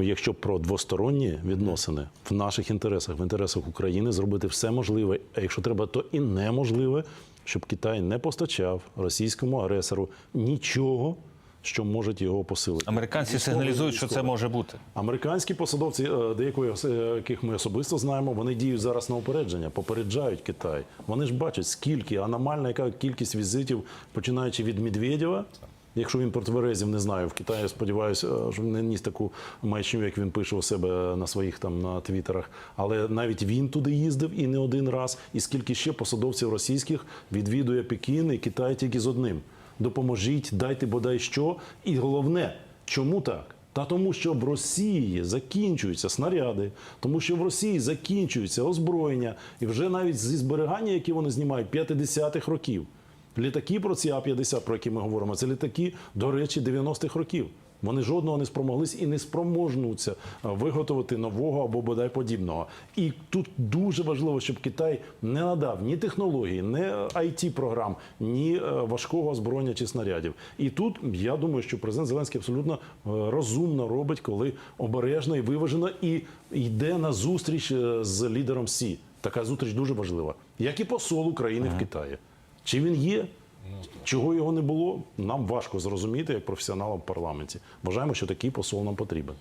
Якщо про двосторонні відносини в наших інтересах, в інтересах України зробити все можливе, а якщо треба, то і неможливе, щоб Китай не постачав російському агресору нічого, що може його посилити. Американці Військово- сигналізують, що це може бути. Американські посадовці, е, деякої е, яких ми особисто знаємо, вони діють зараз на упередження, попереджають Китай. Вони ж бачать, скільки аномальна яка кількість візитів, починаючи від Медведєва. Якщо він протверезів, не знаю, в Китаї сподіваюся, е, що не ніс таку маячню, як він пише у себе на своїх там на твіттерах. Але навіть він туди їздив і не один раз. І скільки ще посадовців російських відвідує Пекін і Китай тільки з одним: допоможіть, дайте бодай що. І головне, чому так? Та тому, що в Росії закінчуються снаряди, тому що в Росії закінчується озброєння, і вже навіть зі зберігання, які вони знімають 50-х років. Літаки про ці А-50, про які ми говоримо, це літаки, до речі, 90-х років. Вони жодного не спромоглись і не спроможнуться е, виготовити нового або бодай подібного. І тут дуже важливо, щоб Китай не надав ні технології, ні it програм, ні е, важкого озброєння чи снарядів. І тут я думаю, що президент Зеленський абсолютно е, розумно робить, коли обережно і виважено і йде на зустріч з лідером Сі. Така зустріч дуже важлива, як і посол України в Китаї. Чи він є? Чого його не було, нам важко зрозуміти як професіоналам в парламенті. Вважаємо, що такий посол нам потрібен.